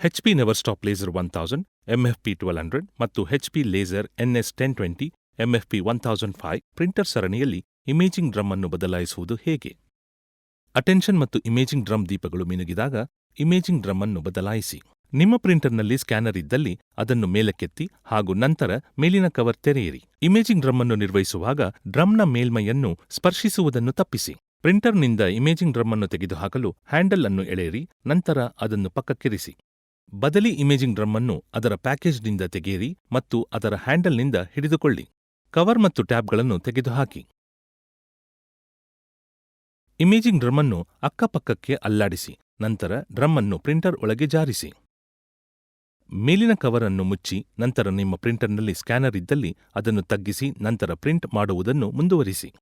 HP never stop laser one thousand MFP twelve hundred ಮತ್ತು HP laser NS ten twenty MFP one thousand five printer ಸರಣಿಯಲ್ಲಿ imaging drum ಅನ್ನು ಬದಲಾಯಿಸುವುದು ಹೇಗೆ? Attention ಮತ್ತು imaging drum ದೀಪಗಳು ಮಿನುಗಿದಾಗ imaging drum ಅನ್ನು ಬದಲಾಯಿಸಿ. ನಿಮ್ಮ ಪ್ರಿಂಟರ್ನಲ್ಲಿ ಸ್ಕ್ಯಾನರ್ ಇದ್ದಲ್ಲಿ ಅದನ್ನು ಮೇಲಕ್ಕೆತ್ತಿ ಹಾಗೂ ನಂತರ ಮೇಲಿನ ಕವರ್ ತೆರೆಯಿರಿ. ಇಮೇಜಿಂಗ್ ಡ್ರಮ್ ಅನ್ನು ನಿರ್ವಹಿಸುವಾಗ ಡ್ರಮ್ನ ಮೇಲ್ಮೈಯನ್ನು ಸ್ಪರ್ಶಿಸುವುದನ್ನು ತಪ್ಪಿಸಿ. ಪ್ರಿಂಟರ್ನಿಂದ ಇಮೇಜಿಂಗ್ ಡ್ರಮ್ ಅನ್ನು ತೆಗೆದುಹಾಕಲು ಹ್ಯಾಂಡಲ್ ಅನ್ನು ಎಳೆಯಿರಿ, ನಂತರ ಅದನ್ನು ಪಕ್ಕಕ್ಕಿರಿಸಿ. ಬದಲಿ ಇಮೇಜಿಂಗ್ ಡ್ರಮ್ ಅನ್ನು ಅದರ ಪ್ಯಾಕೇಜ್ನಿಂದ ತೆಗೆಯಿರಿ ಮತ್ತು ಅದರ ಹ್ಯಾಂಡಲ್ನಿಂದ ಹಿಡಿದುಕೊಳ್ಳಿ. ಕವರ್ ಮತ್ತು ಟ್ಯಾಬ್ಗಳನ್ನು ತೆಗೆದುಹಾಕಿ. ಇಮೇಜಿಂಗ್ ಡ್ರಮ್ ಅನ್ನು ಅಕ್ಕಪಕ್ಕಕ್ಕೆ ಅಲ್ಲಾಡಿಸಿ, ನಂತರ ಡ್ರಮ್ ಅನ್ನು ಪ್ರಿಂಟರ್ ಒಳಗೆ ಜಾರಿಸಿ. ಮೇಲಿನ ಕವರ್ ಅನ್ನು ಮುಚ್ಚಿ, ನಂತರ ನಿಮ್ಮ ಪ್ರಿಂಟರ್ನಲ್ಲಿ ಸ್ಕ್ಯಾನರ್ ಇದ್ದಲ್ಲಿ ಅದನ್ನು ತಗ್ಗಿಸಿ, ನಂತರ ಪ್ರಿಂಟ್ ಮಾಡುವುದನ್ನು ಮುಂದುವರಿಸಿ.